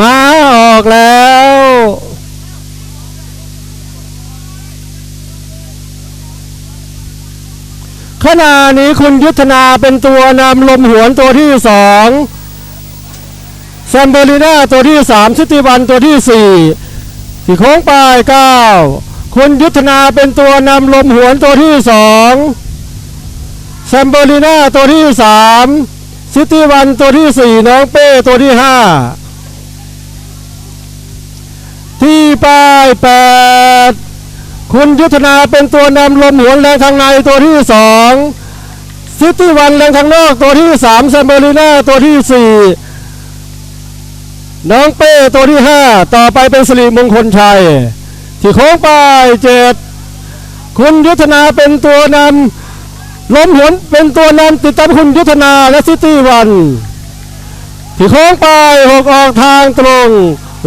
มาออกแล้ว ขณะนี้คุณยุทธนาเป็นตัวนำลมหวนตัวที่สองแซมเบอริน่าตัวที่สามชิติวันตัวที่สี่ที่โค้งปลายเก้าคุณยุทธนาเป็นตัวนำลมหวนตัวที่สองแซมเบอริน่าตัวที่สามซิตี้วันตัวที่สี่น้องเป้ตัวที่ห้า ป้แปดคุณยุทธนาเป็นตัวนำลมหวนแรงทางในตัวที่สองซิตี้วันแรงทางนอกตัวที่สามแซมเบอริน่าตัวที่สี่น้องเป้ตัวที่ห้าต่อไปเป็นสิริมงคลชัย ที่โค้งไปเจ็ดคุณยุทธนาเป็นตัวนำล้มหวนเป็นตัวนำติดตามคุณยุทธนาและซิตี้วัน ที่โค้งไปหกออกทางตรง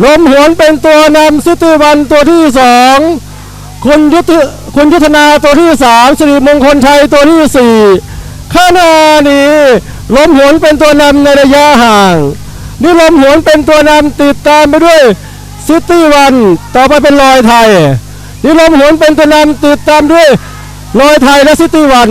ลมหวนเป็นตัวนำซิตี้วันตัวที่สองคุณยุทธคุณยุทธนาตัวที่สามสิริมงคลชัยตัวที่สี่ขณะนี้ลมหวนเป็นตัวนำในระยะห่างนี่ลมหวนเป็นตัวนำติดตามไปด้วยซิตี้วันต่อไปเป็นลอยไทยนี่ลมหวนเป็นตัวนำติดตามด้วยลอยไทยและซิตี้วัน